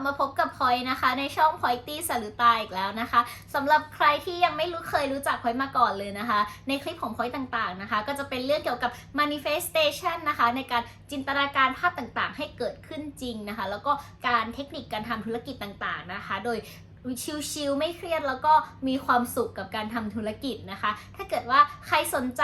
บมาพบกับพลอยนะคะ ในช่องพลอยตี้สลุตาอีกแล้วนะคะสำหรับใครที่ยังไม่รู้เคยรู้จักพลอยมาก่อนเลยนะคะ ในคลิปของพลอยต่างๆนะคะ ก็จะเป็นเรื่องเกี่ยวกับ manifestation นะคะ ในการจินตนาการภาพต่างๆ ให้เกิดขึ้นจริงนะคะ แล้วก็การเทคนิคการทำธุรกิจต่างๆนะคะ โดย ชิลๆไม่เครียดแล้วก็มีความสุขกับการทำธุรกิจนะคะ ถ้าเกิดว่าใครสนใจ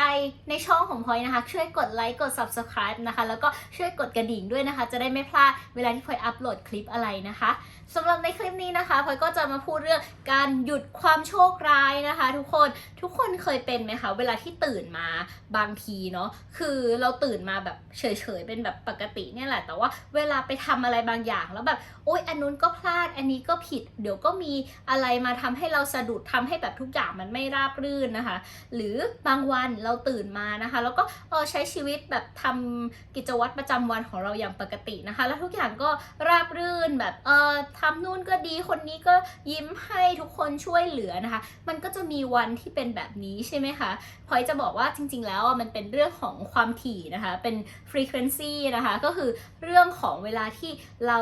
ในช่องของพลอยนะคะ ช่วยกดไลค์กด subscribe นะคะ แล้วก็ช่วยกดกระดิ่งด้วยนะคะ จะได้ไม่พลาดเวลาที่พลอยอัปโหลดคลิปอะไรนะคะสำหรับในคลิปนี้นะคะพลอยก็จะมาพูดเรื่องการหยุดความโชคร้ายนะคะ ทุกคนทุกคนเคยเป็นไหมคะเวลาที่ตื่นมาบางทีเนาะคือเราตื่นมาแบบเฉยๆเป็นแบบปกติเนี่ยแหละ แต่ว่าเวลาไปทำอะไรบางอย่างแล้วแบบโอ๊ยอันนู้นก็พลาดอันนี้ก็ผิดเดี๋ยวก็มีอะไรมาทำให้เราสะดุดทำให้แบบทุกอย่างมันไม่ราบรื่นนะคะ หรือบางวันเราตื่นมานะคะ แล้วก็เออใช้ชีวิตแบบทำกิจวัตรประจำวันของเราอย่างปกตินะคะ แล้วทุกอย่างก็ราบรื่นแบบเออทำนู่นก็ดีคนนี้ก็ยิ้มให้ทุกคนช่วยเหลือนะคะ มันก็จะมีวันที่เป็นแบบนี้ใช่ไหมคะพอยจะบอกว่าจริง ๆ แล้วมันเป็นเรื่องของความถี่นะคะ เป็น frequency นะคะ ก็คือเรื่องของเวลาที่เรา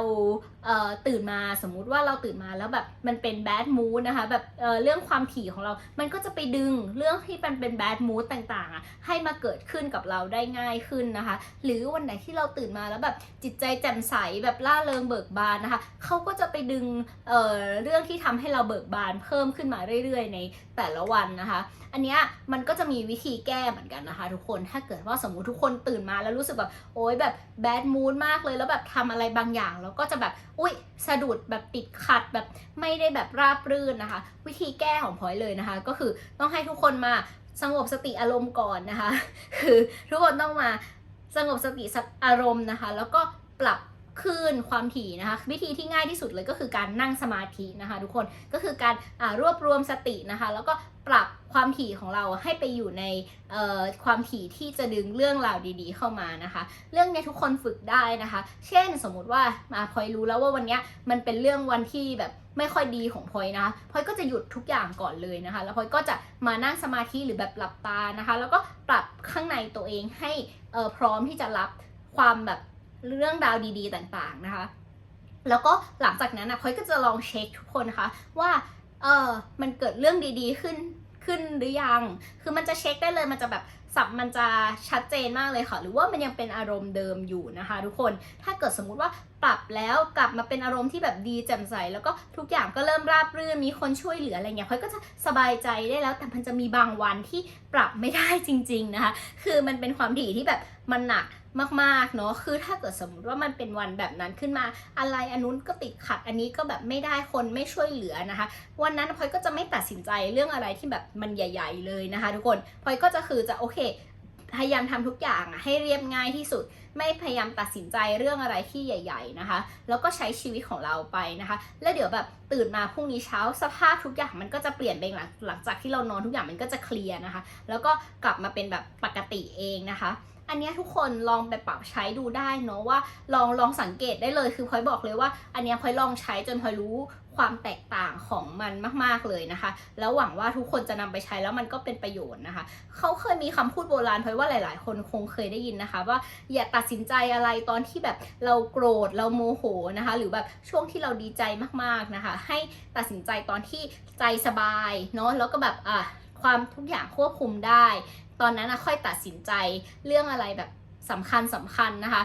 เตื่นมาสมมุติว่าเราตื่นมาแล้วแบบมันเป็น bad mood นะคะแบบเเรื่องความถี่ของเรา มันก็จะไปดึงเรื่องที่มันเป็น bad mood ต่างๆอะให้มาเกิดขึ้นกับเราได้ง่ายขึ้นนะคะ หรือวันไหนที่เราตื่นมาแล้วแบบจิตใจแจ่มใสแบบล่าเริงเบิกบานนะคะเขาก็จะไปดึงเเรื่องที่ทำให้เราเบิกบานเพิ่มขึ้นมาเรื่อย ๆ ในแต่ละวันนะคะ อันเนี้ยมันก็จะมีวิธีแก้เหมือนกันนะคะ ทุกคนถ้าเกิดว่าสมมุติทุกคนตื่นมาแล้วรู้สึกแบบโอ๊ยแบบแบดมูดมากเลยแล้วแบบทำอะไรบางอย่างแล้วก็จะแบบอุ้ยสะดุดแบบติดขัดแบบไม่ได้แบบราบรื่นนะคะ วิธีแก้ของพลอยเลยนะคะ ก็คือต้องให้ทุกคนมาสงบสติอารมณ์ก่อนนะคะ คือทุกคนต้องมาสงบสติอารมณ์นะคะ แล้วก็ปรับคลื่นความถี่นะคะ วิธีที่ง่ายที่สุดเลยก็คือการนั่งสมาธินะคะ ทุกคนก็คือการรวบรวมสตินะคะ แล้วก็ปรับความถี่ของเราให้ไปอยู่ในความถี่ที่จะดึงเรื่องราวดีๆ เข้ามานะคะ เรื่องนี้ทุกคนฝึกได้นะคะ เช่นสมมุติว่ามาพลอยรู้แล้วว่าวันนี้มันเป็นเรื่องวันที่แบบ ไม่ค่อยดีของพลอยนะคะพลอยก็จะหยุดทุกอย่างก่อนเลยนะคะ แล้วพลอยก็จะมานั่งสมาธิหรือแบบหลับตานะคะ แล้วก็ปรับข้างในตัวเองให้เออพร้อมที่จะรับความแบบเรื่องราวดีๆต่างๆนะคะ แล้วก็หลังจากนั้นนะพลอยก็จะลองเช็คทุกคนนะคะว่าเออมันเกิดเรื่องดีๆขึ้น ขึ้นหรือยัง คือมันจะเช็คได้เลยมันจะแบบสับมันจะชัดเจนมากเลยค่ะ หรือว่ามันยังเป็นอารมณ์เดิมอยู่นะคะ ทุกคน ถ้าเกิดสมมุติว่าปรับแล้วกลับมาเป็นอารมณ์ที่แบบดีแจ่มใส แล้วก็ทุกอย่างก็เริ่มราบรื่น มีคนช่วยเหลืออะไรเงี้ยพลอยก็จะสบายใจได้แล้ว แต่มันจะมีบางวันที่ปรับไม่ได้จริง ๆนะคะ คือมันเป็นความถี่ที่แบบมันหนัก มากๆเนาะคือถ้าเกิดสมมติว่ามันเป็นวันแบบนั้นขึ้นมาอะไรอันนู้นก็ติดขัดอันนี้ก็แบบไม่ได้คนไม่ช่วยเหลือนะคะ วันนั้นพลอยก็จะไม่ตัดสินใจเรื่องอะไรที่แบบมันใหญ่ ๆ เลยนะคะ ทุกคนพลอยก็จะคือจะโอเคพยายามทำทุกอย่างอะให้เรียบง่ายที่สุด ไม่พยายามตัดสินใจเรื่องอะไรที่ใหญ่ ๆนะคะ แล้วก็ใช้ชีวิตของเราไปนะคะ แล้วเดี๋ยวแบบตื่นมาพรุ่งนี้เช้าสภาพทุกอย่างมันก็จะเปลี่ยนไปหลังหลังจากที่เรานอนทุกอย่างมันก็จะเคลียร์นะคะ แล้วก็กลับมาเป็นแบบปกติเองนะคะ อันนี้ทุกคนลองไปปรับใช้ดูได้เนาะว่าลองลองสังเกตได้เลยคือพลอยบอกเลยว่า อันนี้พลอยลองใช้จนพลอยรู้ความแตกต่างของมันมาก ๆเลยนะคะ แล้วหวังว่าทุกคนจะนำไปใช้แล้วมันก็เป็นประโยชน์นะคะ เขาเคยมีคำพูดโบราณพลอยว่าหลาย ๆ คนคงเคยได้ยินนะคะ ว่าอย่าตัดสินใจอะไรตอนที่แบบเราโกรธเราโมโหนะคะ หรือแบบช่วงที่เราดีใจมาก ๆ นะคะ ให้ตัดสินใจตอนที่ใจสบายเนาะแล้วก็แบบอะ ความทุกอย่างควบคุมได้ ตอนนั้นนะค่อยตัดสินใจเรื่องอะไรแบบสำคัญสำคัญนะคะ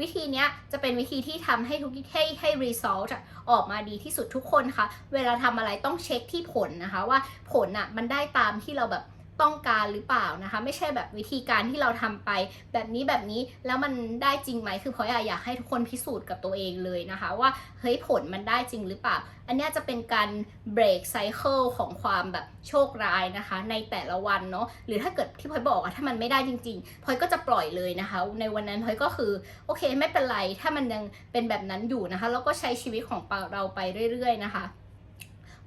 วิธีนี้จะเป็นวิธีที่ทำให้ทุกให้ให้ result อออกมาดีที่สุดทุกคนคะเวลาทำอะไรต้องเช็คที่ผลนะคะ ว่าผลอะมันได้ตามที่เราแบบ ต้องการหรือเปล่านะคะ ไม่ใช่แบบวิธีการที่เราทำไป แบบนี้แบบนี้แล้วมันได้จริงไหมคือพราอยากให้ทุกคนพิสูจน์กับตัวเองเลยนะคะ ว่าเฮ้ยผลมันได้จริงหรือเปล่า อันนี้จะเป็นการเบรกไซเคิลของความแบบโชคร้ายนะคะ ในแต่ละวันเนาะหรือถ้าเกิดที่พอยบอกอะถ้ามันไม่ได้จริงๆพอยก็จะปล่อยเลยนะคะ ในวันนั้นพอยก็คือโอเคไม่เป็นไรถ้ามันยังเป็นแบบนั้นอยู่นะคะ แล้วก็ใช้ชีวิตของเราไปเรื่อยๆนะคะ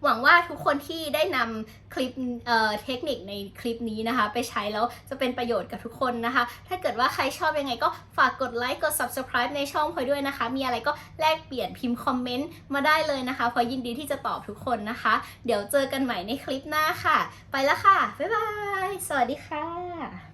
หวังว่าทุกคนที่ได้นำคลิปเอ่อเทคนิคในคลิปนี้นะคะ ไปใช้แล้วจะเป็นประโยชน์กับทุกคนนะคะ ถ้าเกิดว่าใครชอบยังไงก็ฝากกดไลค์กด subscribe ในช่องพลอยด้วยนะคะ มีอะไรก็แลกเปลี่ยนพิมพ์คอมเมนต์มาได้เลยนะคะพลอยยินดีที่จะตอบทุกคนนะคะ เดี๋ยวเจอกันใหม่ในคลิปหน้าค่ะ ไปแล้วค่ะบ๊ายบายสวัสดีค่ะ